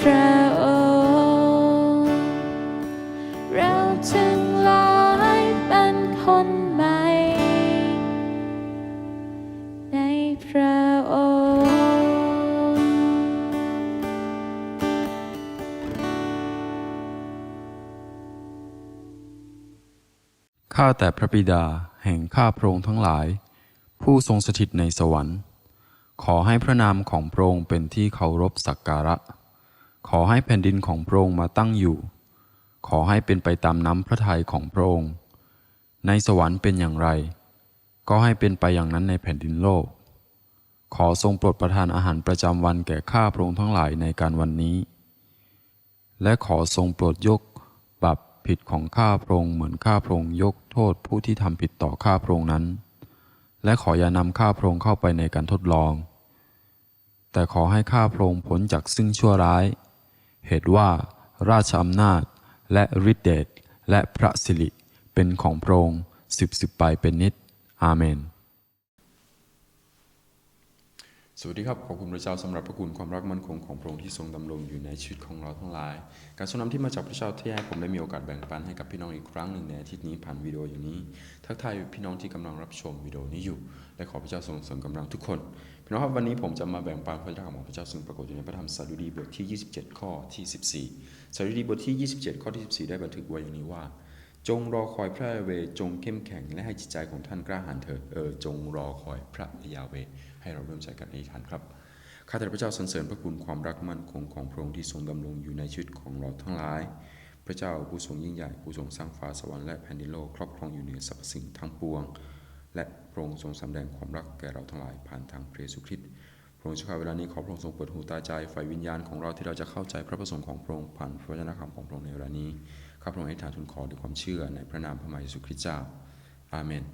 พระองค์ เราทั้งหลายเป็นคนใหม่ ในพระองค์ ข้าแต่พระบิดาแห่งข้าพระองค์ทั้งหลาย ผู้ทรงสถิตในสวรรค์ขอให้พระนามของพระองค์เป็นที่เคารพสักการะ ขอให้แผ่นดินของพระองค์มาตั้งอยู่ ขอให้เป็นไปตามน้ำพระทัยของพระองค์ ในสวรรค์เป็นอย่างไร ก็ให้เป็นไปอย่างนั้นในแผ่นดินโลก ขอทรงโปรดประทานอาหารประจำวันแก่ข้าพระองค์ทั้งหลายในการวันนี้ และขอทรงโปรดยกบาปผิดของข้าพระองค์เหมือนข้าพระองค์ยกโทษผู้ที่ทำผิดต่อข้าพระองค์นั้น และขออย่านำข้าพระองค์เข้าไปในการทดลอง แต่ขอให้ข้าพระองค์พ้นจากซึ่งชั่วร้าย เหตุว่าราชอำนาจและฤทธิเดชและพระสิริเป็นของพระองค์สืบสืบไปเป็นนิจอาเมน สวัสดีครับ ขอบคุณพระเจ้าสำหรับพระคุณความรักมั่นคงของพระองค์ที่ทรงดำรงอยู่ในชีวิตของเราทั้งหลาย การทรงนำที่มาจากพระเจ้าที่ให้ผมได้มีโอกาสแบ่งปันให้กับพี่น้องอีกครั้งหนึ่งในอาทิตย์นี้ผ่านวิดีโออย่างนี้ ทักทายพี่น้องที่กำลังรับชมวิดีโอนี้อยู่ และขอพระเจ้าทรงเสริมกำลังทุกคน พี่น้องครับวันนี้ผมจะมาแบ่งปันพระเจ้าของพระเจ้าซึ่งปรากฏอยู่ในพระธรรมสดุดีบทที่ 27 ข้อที่ 14สดุดีบทที่ 27 ข้อที่ 14 ได้บันทึกไว้อย่างนี้ว่า จงรอคอยพระยาเวจงเข้มแข็งและให้จิตใจของท่านกล้าหาญเถิดเออจงรอคอยพระยาเวให้เราเริ่มใจกันอธิษฐานครับข้าแต่พระเจ้าสรรเสริญพระคุณความรักมั่นคงของพระองค์ที่ทรงดำรงอยู่ในชีวิตของเราทั้งหลาย พระเจ้าผู้ทรงยิ่งใหญ่ผู้ทรงสร้างฟ้าสวรรค์และแผ่นดินโลกครอบครองอยู่เหนือสรรพสิ่งทั้งปวง และพระองค์ทรงสำแดงความรักแก่เราทั้งหลายผ่านทางพระเยซูคริสต์พระองค์เจ้าข้าเวลานี้ขอพระองค์ทรงเปิดหูตาใจไฟวิญญาณของเราที่เราจะเข้าใจพระประสงค์ของพระองค์ผ่านพระวจนะคำของพระองค์ในเวลานี้ข้าพระองค์ให้ฐานทูลขอด้วยความเชื่อในพระนามพระมหาเยซูคริสต์เจ้าอาเมน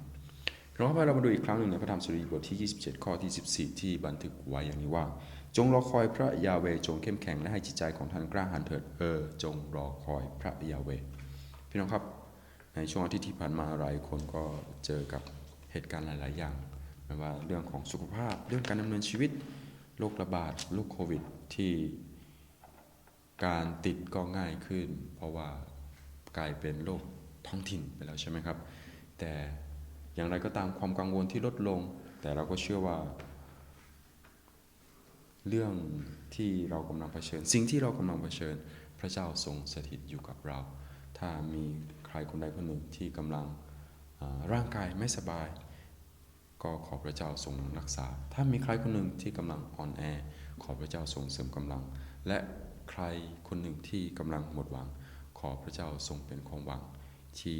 พี่น้องครับเรามาดูอีกครั้งหนึ่งในพระธรรมสุรีบทที่ 27 ข้อที่ 14 ที่บันทึกไว้อย่างนี้ว่า จงรอคอยพระยาเวจงเข้มแข็งและให้จิตใจของท่านกล้าหาญเถิดเออจงรอคอยพระยาเวพี่น้องครับ ในช่วงอาทิตย์ที่ผ่านมาหลายคนก็เจอกับ เหตุการณ์หลาย ๆ อย่างไม่ว่าเรื่องของสุขภาพ เรื่องการดำเนินชีวิตโรคระบาดโรคโควิดที่การติดก็ง่ายขึ้น เพราะว่ากลายเป็นโรคท้องถิ่นไปแล้วใช่ไหมครับ แต่อย่างไรก็ตามความกังวลที่ลดลง แต่เราก็เชื่อว่า เรื่องที่เรากำลังเผชิญ สิ่งที่เรากำลังเผชิญ พระเจ้าทรงสถิตอยู่กับเรา ถ้ามีใครคนใดคนหนึ่งที่กำลัง ร่างกายไม่สบาย ก็ขอพระเจ้าทรงรักษา ถ้ามีใครคนหนึ่งที่กำลังอ่อนแอ ขอพระเจ้าทรงเสริมกำลัง และใครคนหนึ่งที่กำลังหมดหวัง ขอพระเจ้าทรงเป็นความหวังที่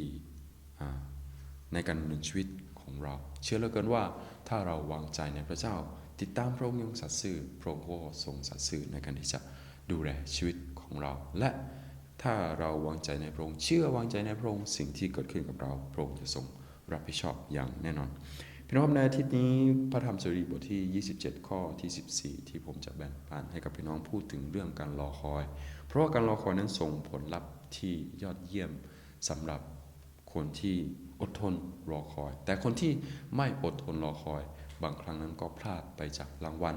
ในการดำเนินชีวิตของเรา เชื่อเหลือเกินว่าถ้าเราวางใจในพระเจ้า ติดตามพระองค์ยังสัตย์ซื่อพระองค์ก็ทรงสัตย์ซื่อในการที่จะดูแลชีวิตของเราและ ถ้าเราวางใจในพระองค์เชื่อวางใจในพระองค์สิ่งที่เกิดขึ้นกับเราพระองค์จะทรงรับผิดชอบอย่างแน่นอนพี่น้องในอาทิตย์นี้พระธรรมสดุดีบทที่ 27 ข้อที่ 14 ที่ผมจะแบ่งปันให้กับพี่น้องพูดถึงเรื่องการรอคอย เพราะว่าการรอคอยนั้นส่งผลลัพธ์ที่ยอดเยี่ยมสำหรับคนที่อดทนรอคอย แต่คนที่ไม่อดทนรอคอย บางครั้งนั้นก็พลาดไปจากรางวัล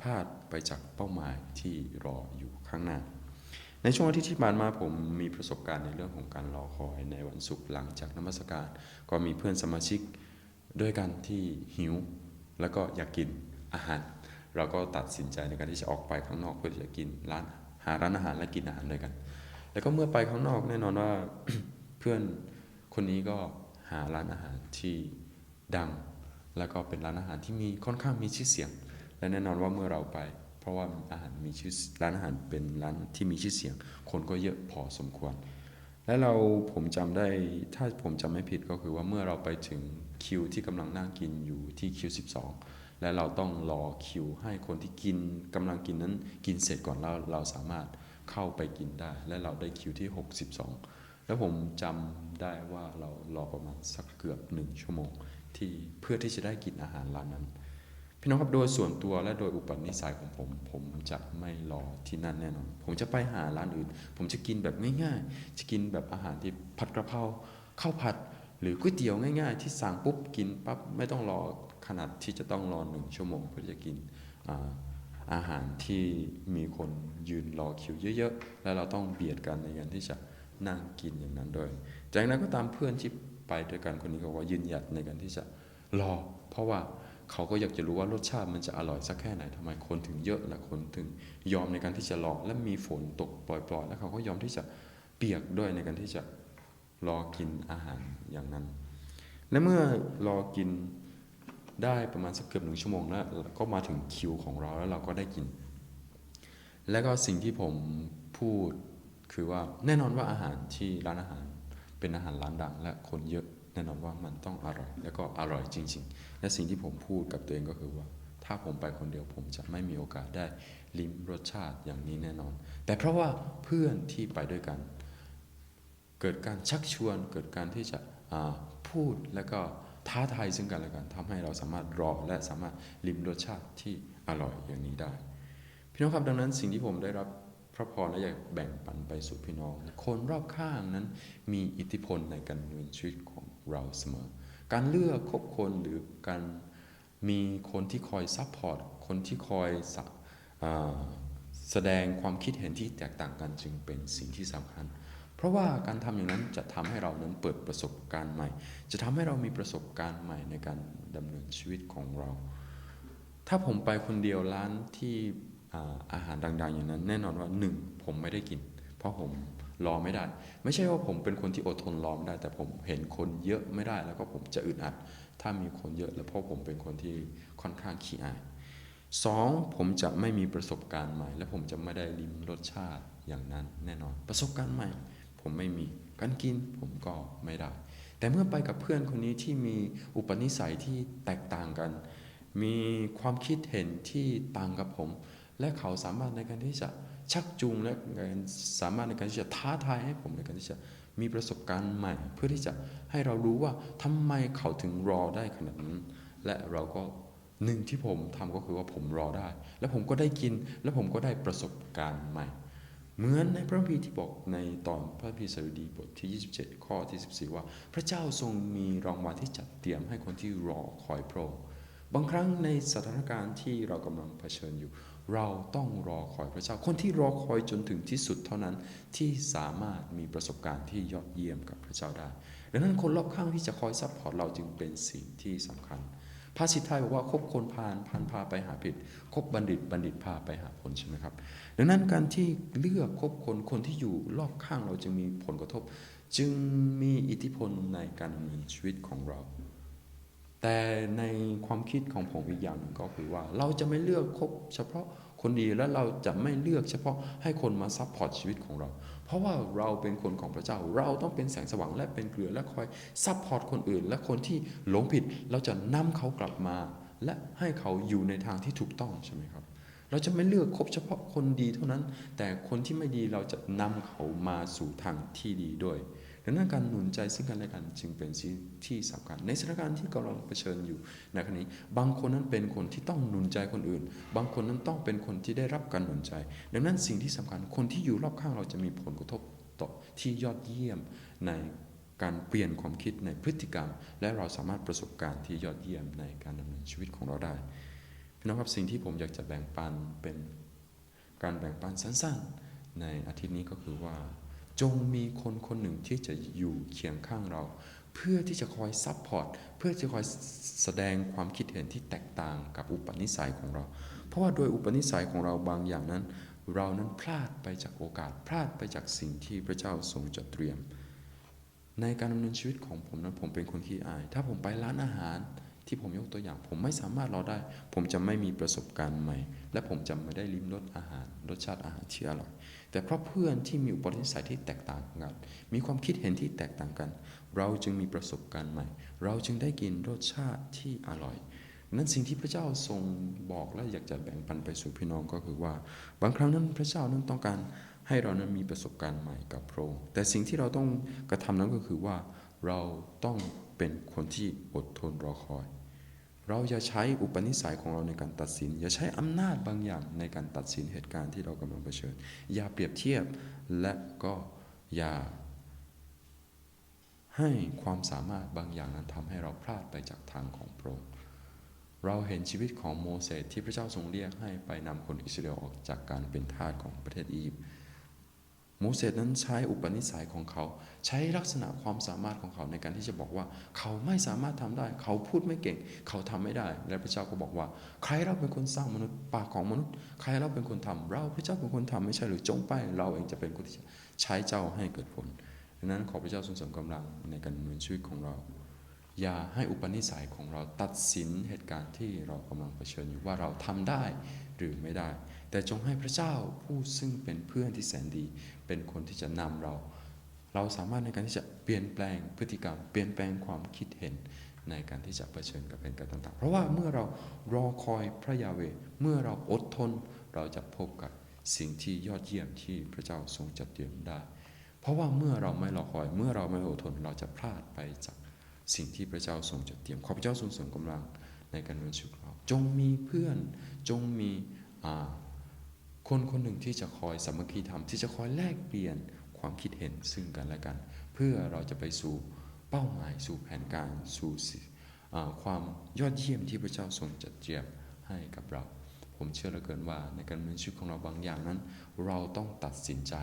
พลาดไปจากเป้าหมายที่รออยู่ข้างหน้า ในช่วงอาทิตย์ที่ผ่านมาผมมีประสบการณ์ในเรื่องของการรอคอยในวันศุกร์หลังจากนมัสการ ก็มีเพื่อนสมาชิกด้วยกันที่หิว แล้วก็อยากกินอาหาร เราก็ตัดสินใจในการที่จะออกไปข้างนอกเพื่อที่จะกินร้านหาร้านอาหารและกินอาหารด้วยกัน แล้วก็เมื่อไปข้างนอกแน่นอนว่าเพื่อนคนนี้ก็หาร้านอาหารที่ดัง แล้วก็เป็นร้านอาหารที่มีค่อนข้างมีชื่อเสียง และแน่นอนว่าเมื่อเราไป ราะว่าอาหารมีชื่อร้านอาหารเป็นร้านที่มีชื่อเสียง คนก็เยอะพอสมควร และเราผมจำได้ถ้าผมจำไม่ผิดก็คือว่าเมื่อเราไปถึงคิวที่กำลังนั่งกินอยู่ที่คิว12 และเราต้องรอคิวให้คนที่กินกำลังกินนั้นกินเสร็จก่อนแล้วเราสามารถเข้าไปกินได้ และเราได้คิวที่ 62 แล้วผมจำได้ว่าเรารอประมาณสักเกือบหนึ่งชั่วโมง ที่เพื่อที่จะได้กินอาหารร้านนั้น พี่น้องครับโดยส่วนตัวและโดยอุปนิสัยของผม ผมจะไม่รอที่นั่นแน่นอน ผมจะไปหาร้านอื่น ผมจะกินแบบง่ายๆ จะกินแบบอาหารที่ผัดกระเพราข้าวผัด หรือก๋วยเตี๋ยวง่าย ๆ ที่สั่งปุ๊บกินปั๊บไม่ต้องรอขนาดที่จะต้องรอหนึ่งชั่วโมงเพื่อจะกินอาอาหารที่มีคนยืนรอคิวเยอะๆ แล้วเราต้องเบียดกันในการที่จะนั่งกินอย่างนั้นด้วย จากนั้นก็ตามเพื่อนที่ไปด้วยกันคนนี้เขาก็ยืนหยัดในการที่จะรอ เพราะว่า เขาก็อยากจะรู้ว่ารสชาติมันจะอร่อยสักแค่ไหนทำไมคนถึงเยอะและคนถึงยอมในการที่จะรอและมีฝนตกปล่อยๆ แล้วเขาก็ยอมที่จะเปียกด้วยในการที่จะรอกินอาหารอย่างนั้น และเมื่อรอกินได้ประมาณสักเกือบหนึ่งชั่วโมงแล้วก็มาถึงคิวของเราแล้วเราก็ได้กิน และก็สิ่งที่ผมพูดคือว่าแน่นอนว่าอาหารที่ร้านอาหารเป็นอาหารร้านดังและคนเยอะ แน่นอนว่ามันต้องอร่อย แล้วก็อร่อยจริง ๆ และสิ่งที่ผมพูดกับตัวเองก็คือว่า ถ้าผมไปคนเดียวผมจะไม่มีโอกาสได้ลิ้มรสชาติอย่างนี้แน่นอน แต่เพราะว่าเพื่อนที่ไปด้วยกัน เกิดการชักชวน เกิดการที่จะพูดแล้วก็ท้าทายซึ่งกันและกันทำให้เราสามารถรอและสามารถลิ้มรสชาติที่อร่อยอย่างนี้ได้ พี่น้องครับดังนั้นสิ่งที่ผมได้รับพระพรและอยากแบ่งปันไปสู่พี่น้อง คนรอบข้างนั้นมีอิทธิพลในการดำเนินชีวิตของ เราเสมอ การเลือกคบคนหรือการมีคนที่คอยซัพพอร์ตคนที่คอยสอแสดงความคิดเห็นที่แตกต่างกันจึงเป็นสิ่งที่สำคัญ เพราะว่าการทำอย่างนั้นจะทำให้เรานั้นเปิดประสบการณ์ใหม่ จะทำให้เรามีประสบการณ์ใหม่ในการดำเนินชีวิตของเรา ถ้าผมไปคนเดียวร้านที่อาอาหารดัง ๆ อย่างนั้น แน่นอนว่าหนึ่งผมไม่ได้กิน เพราะผม รอไม่ได้ ไม่ใช่ว่าผมเป็นคนที่อดทนรอไม่ได้ แต่ผมเห็นคนเยอะไม่ได้ แล้วก็ผมจะอึดอัด ถ้ามีคนเยอะ แล้วเพราะผมเป็นคนที่ค่อนข้างขี้อายสองผมจะไม่มีประสบการณ์ใหม่ และผมจะไม่ได้ลิ้มรสชาติอย่างนั้นแน่นอน ประสบการณ์ใหม่ ผมไม่มีการกินผมก็ไม่ได้ แต่เมื่อไปกับเพื่อนคนนี้ที่มีอุปนิสัยที่แตกต่างกัน มีความคิดเห็นที่ต่างกับผม และเขาสามารถในการที่จะ ชักจูงและสามารถในการที่จะท้าทายให้ผมในการที่จะมีประสบการณ์ใหม่ เพื่อที่จะให้เรารู้ว่าทำไมเขาถึงรอได้ขนาดนั้น และเราก็หนึ่งที่ผมทำก็คือว่าผมรอได้ และผมก็ได้กิน และผมก็ได้ประสบการณ์ใหม่ เหมือนในพระคัมภีร์ที่บอกในตอนพระคัมภีร์สดุดีบทที่ 27 ข้อที่ 14 ว่า พระเจ้าทรงมีรางวัลที่จัดเตรียมให้คนที่รอคอยพระองค์บางครั้งในสถานการณ์ที่เรากำลังเผชิญอยู่ เราต้องรอคอยพระเจ้า คนที่รอคอยจนถึงที่สุดเท่านั้นที่สามารถมีประสบการณ์ที่ยอดเยี่ยมกับพระเจ้าได้ ดังนั้นคนรอบข้างที่จะคอยซัพพอร์ตเราจึงเป็นสิ่งที่สำคัญภาษิตไทยบอกว่าคบคนพาลพาลพาไปหาผิด คบบัณฑิตบัณฑิตพาไปหาผลใช่ไหมครับ ดังนั้นการที่เลือกคบคนคนที่อยู่รอบข้างเราจึงมีผลกระทบ จึงมีอิทธิพลในการดำเนินชีวิตของเรา แต่ในความคิดของผมอีกอย่างหนึ่งก็คือว่า เราจะไม่เลือกคบเฉพาะคนดีและเราจะไม่เลือกเฉพาะให้คนมาซัพพอร์ตชีวิตของเรา เพราะว่าเราเป็นคนของพระเจ้า เราต้องเป็นแสงสว่างและเป็นเกลือและคอยซัพพอร์ตคนอื่น และคนที่หลงผิด เราจะนำเขากลับมา และให้เขาอยู่ในทางที่ถูกต้องใช่ไหมครับ เราจะไม่เลือกคบเฉพาะคนดีเท่านั้น แต่คนที่ไม่ดีเราจะนำเขามาสู่ทางที่ดีด้วย ดังนั้นการหนุนใจซึ่งกันและกันจึงเป็นสิ่งที่สำคัญ ในสถานการณ์ที่กำลังเผชิญอยู่ในขณะนี้บางคนนั้นเป็นคนที่ต้องหนุนใจคนอื่น บางคนนั้นต้องเป็นคนที่ได้รับการหนุนใจ ดังนั้นสิ่งที่สำคัญคนที่อยู่รอบข้างเราจะมีผลกระทบต่อที่ยอดเยี่ยมในการเปลี่ยนความคิดในพฤติกรรม และเราสามารถประสบการณ์ที่ยอดเยี่ยมในการดำเนินชีวิตของเราได้พี่น้องครับสิ่งที่ผมอยากจะแบ่งปันเป็นการแบ่งปันสั้นๆ ในอาทิตย์นี้ก็คือว่า จงมีคนคนหนึ่งที่จะอยู่เคียงข้างเรา เพื่อที่จะคอยซัพพอร์ตเพื่อจะคอยแสดงความคิดเห็นที่แตกต่างกับอุปนิสัยของเรา เพราะว่าโดยอุปนิสัยของเราบางอย่างนั้น เรานั้นพลาดไปจากโอกาสพลาดไปจากสิ่งที่พระเจ้าทรงจัดเตรียม ในการดำเนินชีวิตของผมนั้นผมเป็นคนขี้อาย ถ้าผมไปร้านอาหาร ที่ผมยกตัวอย่าง ผมไม่สามารถรอได้ ผมจะไม่มีประสบการณ์ใหม่ และผมจะไม่ได้ลิ้มรสอาหาร รสชาติอาหารที่อร่อย แต่เพราะเพื่อนที่มีอุปนิสัยที่แตกต่างกัน มีความคิดเห็นที่แตกต่างกัน เราจึงมีประสบการณ์ใหม่ เราจึงได้กินรสชาติที่อร่อยนั้นสิ่งที่พระเจ้าทรงบอกและอยากจะแบ่งปันไปสู่พี่น้องก็คือว่า บางครั้งนั้นพระเจ้านั้นต้องการให้เรานั้นมีประสบการณ์ใหม่กับพระองค์แต่สิ่งที่เราต้องกระทำนั้นก็คือว่าเราต้อง เป็นคนที่อดทนรอคอย เราอย่าใช้อุปนิสัยของเราในการตัดสิน อย่าใช้อำนาจบางอย่างในการตัดสินเหตุการณ์ที่เรากำลังเผชิญ อย่าเปรียบเทียบและก็อย่าให้ความสามารถบางอย่างนั้นทำให้เราพลาดไปจากทางของพระองค์เราเห็นชีวิตของโมเสสที่พระเจ้าทรงเรียกให้ไปนำคนอิสราเอลออกจากการเป็นทาสของประเทศอียิปต์ โมเสสนั้นใช้อุปนิสัยของเขา ใช้ลักษณะความสามารถของเขาในการที่จะบอกว่า เขาไม่สามารถทำได้ เขาพูดไม่เก่ง เขาทำไม่ได้ และพระเจ้าก็บอกว่า ใครเราเป็นคนสร้างมนุษย์ปากของมนุษย์ ใครเราเป็นคนทำเราพระเจ้าเป็นคนทำไม่ใช่หรือจงไป เราเองจะเป็นคนที่ใช้เจ้าให้เกิดผลดังนั้นขอพระเจ้าทรงเสริมกำลังในการดำเนินชีวิตของเรา อย่าให้อุปนิสัยของเราตัดสินเหตุการณ์ที่เรากำลังเผชิญอยู่ว่าเราทำได้หรือไม่ได้ แต่จงให้พระเจ้าผู้ซึ่งเป็นเพื่อนที่แสนดี เป็นคนที่จะนำเรา เราสามารถในการที่จะเปลี่ยนแปลงพฤติกรรม เปลี่ยนแปลงความคิดเห็นในการที่จะเผชิญกับเหตุการณ์ต่าง ๆ เพราะว่าเมื่อเรารอคอยพระยาเวเมื่อเราอดทนเราจะพบกับสิ่งที่ยอดเยี่ยมที่พระเจ้าทรงจัดเตรียมได้ เพราะว่าเมื่อเราไม่รอคอยเมื่อเราไม่อดทนเราจะพลาดไปจากสิ่งที่พระเจ้าทรงจัดเตรียมขอพระเจ้าทรงเสริมกำลังในการดำเนินชีวิตของเราจงมีเพื่อนจงมีอ่า คนคนหนึ่งที่จะคอยสามัคคีธรรมที่จะคอยแลกเปลี่ยนความคิดเห็นซึ่งกันและกัน เพื่อเราจะไปสู่เป้าหมายสู่แผนการสู่ความยอดเยี่ยมที่พระเจ้าทรงจัดเตรียมให้กับเรา ผมเชื่อเหลือเกินว่าในการดำเนินชีวิตของเราบางอย่างนั้น เราต้องตัดสินใจ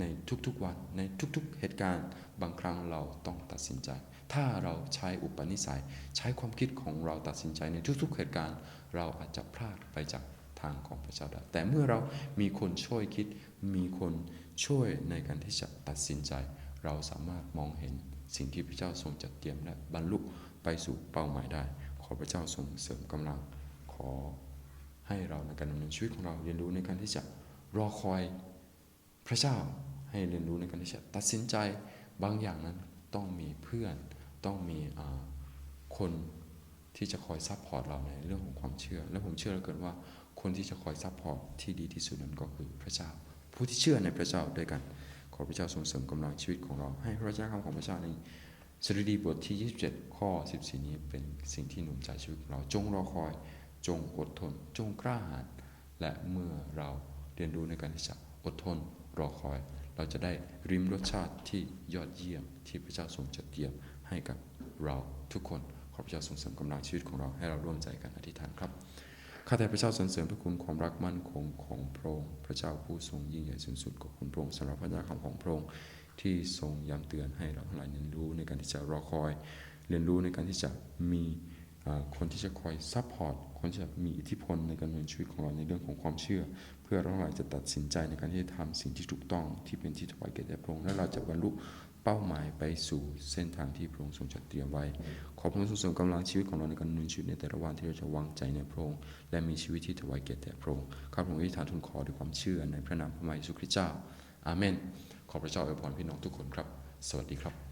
ในทุกๆวันในทุกๆเหตุการณ์ บางครั้งเราต้องตัดสินใจ ถ้าเราใช้อุปนิสัย ใช้ความคิดของเราตัดสินใจในทุกๆเหตุการณ์ เราอาจจะพลาดไปจาก ทางของพระเจ้าได้ แต่เมื่อเรามีคนช่วยคิด มีคนช่วยในการที่จะตัดสินใจ เราสามารถมองเห็นสิ่งที่พระเจ้าทรงจัดเตรียมและบรรลุไปสู่เป้าหมายได้ ขอพระเจ้าทรงเสริมกำลัง ขอให้เราในการดำเนินชีวิตของเราเรียนรู้ในการที่จะรอคอยพระเจ้าให้เรียนรู้ในการที่จะตัดสินใจบางอย่างนั้นต้องมีเพื่อนต้องมีคนที่จะคอยซัพพอร์ตเราในเรื่องของความเชื่อ และผมเชื่อเหลือเกินว่า คนที่จะคอยซัพพอร์ตที่ดีที่สุดนั้นก็คือพระเจ้า ผู้ที่เชื่อในพระเจ้าด้วยกัน ขอพระเจ้าทรงเสริมกำลังชีวิตของเรา ให้พระเจ้าคำของพระเจ้าในสดุดีบทที่ 27 ข้อ 14 นี้เป็นสิ่งที่หนุนใจชีวิตของเราจงรอคอย จงอดทน จงกล้าหาญและเมื่อเราเรียนรู้ในการที่จะอดทนรอคอย เราจะได้ริมรสชาติที่ยอดเยี่ยมที่พระเจ้าทรงจัดเตรียมให้กับเราทุกคนขอพระเจ้าทรงเสริมกำลังชีวิตของเราให้เราร่วมใจกันอธิษฐานครับ ข้าแต่พระเจ้าสรรเสริญพระคุณความรักมั่นคงของพระองค์พระเจ้าผู้ทรงยิ่งใหญ่สูงสุดขอบคุณพระองค์สำหรับพระเจ้าคำของพระองค์ที่ทรงย้ำเตือนให้เราทั้งหลายเรียนรู้ในการที่จะรอคอย เรียนรู้ในการที่จะมีคนที่จะคอยซัพพอร์ตคนที่จะมีอิทธิพลในการดำเนินชีวิตของเราในเรื่องของความเชื่อ เพื่อเราทั้งหลายจะตัดสินใจในการที่จะทำสิ่งที่ถูกต้องที่เป็นที่ถวายแก่พระองค์และเราจะบรรลุ เป้าหมายไปสู่เส้นทางที่พระองค์ทรงจัดเตรียมไว้ ขอพระองค์ทรงเสริมกำลังชีวิตของเราในการดำเนินชีวิตในแต่ละวันที่เราจะวางใจในพระองค์และมีชีวิตที่ถวายเก่แด่พระองค์ข้าพระองค์อธิษฐานทูลขอด้วยความเชื่อในพระนามพระมายสุคริสต์เจ้า อาเมน ขอพระเจ้าอวยพรพี่น้องทุกคนครับ สวัสดีครับ